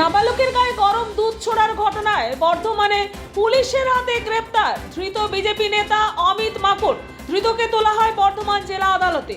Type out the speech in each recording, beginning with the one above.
নাবালকের গায়ে গরম দুধ ছোড়ার ঘটনায় বর্ধমানে পুলিশের হাতে গ্রেপ্তার। ধৃত বিজেপি নেতা অমিত মাকড়। ধৃতকে তোলা হয় বর্ধমান জেলা আদালতে।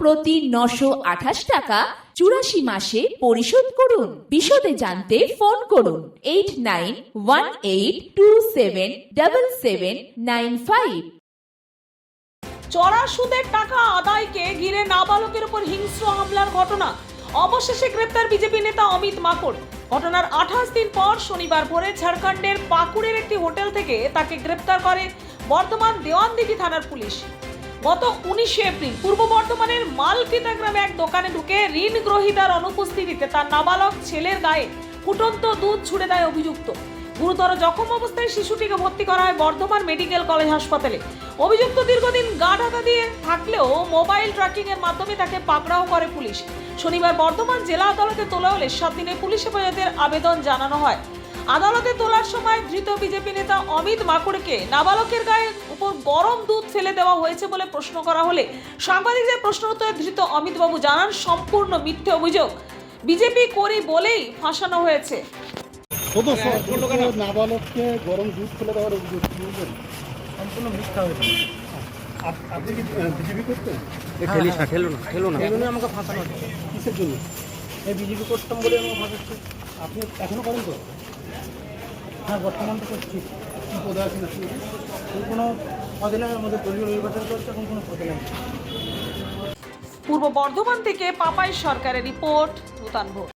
প্রতি নশো আঠাশ টাকা চুরাশি মাসে পরিশোধ করুন। বিশদে জানতে ফোন করুন eight nine one eight two seven double seven nine five. চড়া সুদের টাকা আদায়কে ঘিরে নাবালকের উপর হিংস্র হামলার ঘটনা। অবশেষে গ্রেপ্তার বিজেপি নেতা অমিত মাকড়। ঘটনার আঠাশ দিন পর শনিবার ভোরে ঝাড়খণ্ডের পাকুড়ের একটি হোটেল থেকে তাকে গ্রেপ্তার করে বর্তমান দেওয়ানদিঘি থানার পুলিশ। গত উনিশে এপ্রিল পূর্ব বর্ধমানের মালকিতা গ্রামে এক দোকানে ঢুকে ঋণ গ্রহীতার অনুপস্থিতিতে তার নাবালক ছেলের গায়ে ফুটন্ত দুধ ছুড়ে দেয় অভিযুক্ত। গুরুতর জখম অবস্থায় শিশুটিকে ভর্তি করা হয় বর্ধমান মেডিকেল কলেজ হাসপাতালে। অভিযুক্ত দীর্ঘদিন গা ঢাকা দিয়ে থাকলেও মোবাইল ট্র্যাকিং এর মাধ্যমে তাকে পাকড়াও করে পুলিশ। শনিবার বর্ধমান জেলা আদালতে তোলা হলে সাত দিনে পুলিশ হেফাজতের আবেদন জানানো হয়। আদালতে তোলার সময় ধৃত বিজেপি নেতা অমিত মাকুড়কে নাবালকের গায়ের উপর গরম দুধ ফেলে দেওয়া হয়েছে বলে প্রশ্ন করা হলে সাংবাদিকদের প্রশ্ন উত্তরে ধৃত অমিতবাবু জানান সম্পূর্ণ মিথ্যে অভিযোগ। বিজেপি করি বলেই ফাঁসানো হয়েছে। নাবালককে গরম দুধ ফেলে দেওয়ার অভিযোগ সম্পূর্ণ মিথ্যা হয়েছে আপনি কি বিজেপি করতেন? ঠেলিস না ঠেলো না ঠেলো না। এই আমাকে ফাঁসানো কিসের জন্য? এই বিজেপি করতাম বলে আমাকে ফাঁসাচ্ছে। আপনি এখনও করেন তো? হ্যাঁ বর্তমান তো করছি। কী পদে আছেন আপনি? কোনো পদে নেই, আমাদের দলীয় নির্বাচন করছে এখন কোনো পদে নেই। পূর্ব বর্ধমান থেকে পাপাই সরকারের রিপোর্ট নূতন ভোট।